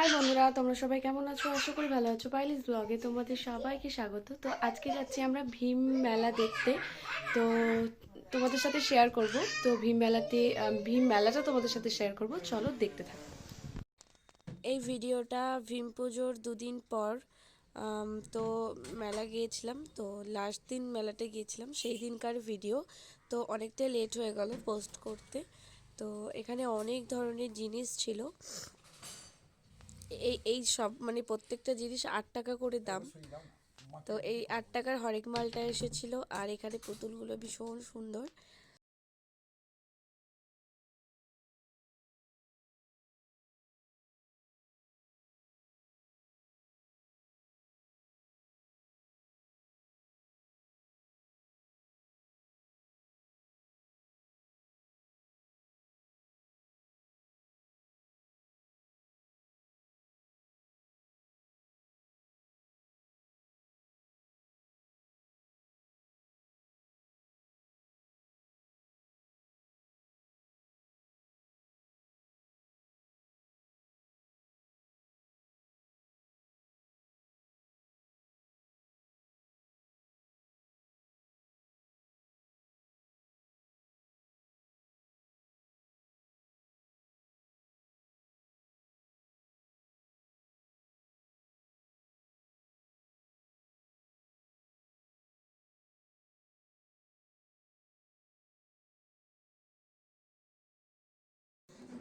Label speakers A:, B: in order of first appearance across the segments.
A: High বন্ধুরা, তোমরা সবাই কেমন আছো? আশা করি ভালো আছো। পাইলিস ব্লগে তোমাদের সবাইকে স্বাগত। তো আজকে যাচ্ছি আমরা ভীম মেলা দেখতে। তো তোমাদের সাথে শেয়ার করব। তো ভীম মেলাতে ভীম মেলাটা তোমাদের সাথে শেয়ার করব। চলো দেখতে থাকো। এই ভিডিওটা ভীম পুজোর দুদিন পর তো মেলা গিয়েছিলাম। তো লাস্ট দিন মেলাতে গিয়েছিলাম, সেই দিনকার ভিডিও তো অনেকটাই লেট হয়ে গেল পোস্ট করতে। তো এখানে অনেক ধরনের জিনিস ছিল। এই এই সব মানে প্রত্যেকটা জিনিস আট টাকা করে দাম। তো এই আট টাকার হরেক মালটা এসেছিল, আর এখানে পুতুলগুলো ভীষণ সুন্দর।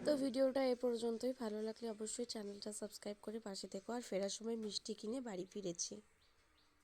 A: তো ভিডিওটা এ পর্যন্তই। ভালো লাগলে অবশ্যই চ্যানেলটা সাবস্ক্রাইব করে পাশে থেকো। আর ফেরার সময় মিষ্টি কিনে বাড়ি ফিরেছি।